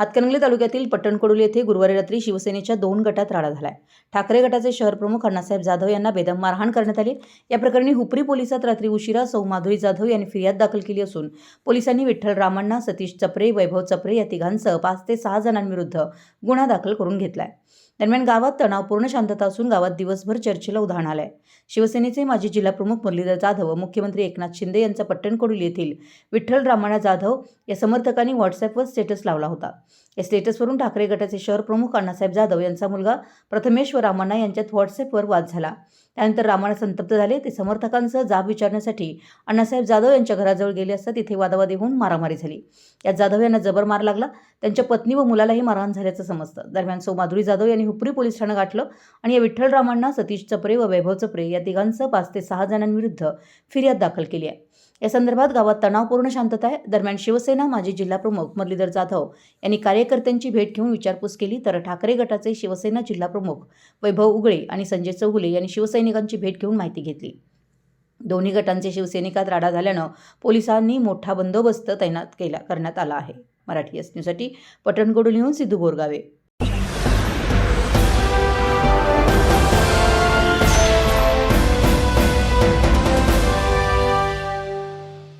हातकणंगले तालुक्यातील पट्टणकडोली येथे गुरुवारी रात्री शिवसेनेच्या दोन गटात राडा झालाय. ठाकरे गटाचे शहर प्रमुख अण्णासाहेब जाधव यांना बेदम मारहाण करण्यात आली. या प्रकरणी हुपरी पोलिसात रात्री उशिरा सौ माधुरी जाधव यांनी फिर्याद दाखल केली असून पोलिसांनी विठ्ठल रामण्णा सतीश चपरे वैभव चपरे या तिघांसह पाच ते सहा जणांविरुद्ध गुन्हा दाखल करून घेतलाय. दरम्यान गावात तणावपूर्ण शांतता असून गावात दिवसभर चर्चेला उधाण आलंय. शिवसेनेचे माजी जिल्हाप्रमुख मुरलीधर जाधव व मुख्यमंत्री एकनाथ शिंदे यांचा पट्टणकडोली येथील विठ्ठल रामाणा जाधव या समर्थकांनी व्हॉट्सअपवर स्टेटस लावला होता. या स्टेटसवरून ठाकरे गटाचे शहर प्रमुख अण्णासाहेब जाधव यांचा मुलगा प्रथमेश व यांच्यात व्हॉट्सअपवर वाद झाला. त्यानंतर रामाणा संतप्त झाले. ते समर्थकांसह जाब विचारण्यासाठी अण्णासाहेब जाधव यांच्या घराजवळ गेले असता तिथे वादावादी होऊन मारामारी झाली. यात जाधव यांना जबर मार लागला. त्यांच्या पत्नी व मुलालाही मारहाण झाल्याचं समजतं. दरम्यान सौ माधुरी जाधव यांनी हुपरी पोलीस ठाणं गाठलं आणि या विठ्ठल रामांना सतीश चपरे व वैभव चपरे या तिघांसह पाच ते सहा जणांविरुद्ध फिर्याद दाखल केली आहे. या संदर्भात गावात तणावपूर्ण शांतता आहे. दरम्यान शिवसेना माजी जिल्हाप्रमुख मुरलीधर जाधव यांनी कार्यकर्त्यांची भेट घेऊन विचारपूस केली. तर ठाकरे गटाचे शिवसेना जिल्हाप्रमुख वैभव उगळे आणि संजय चौगुले यांनी शिवसैनिकांची भेट घेऊन माहिती घेतली. दोन्ही गटांचे शिवसैनिकात राडा झाल्यानं पोलिसांनी मोठा बंदोबस्त तैनात केला करण्यात आला आहे. मराठी एस न्यूजसाठी पटणकडून लिहून सिद्धू गोरगावे.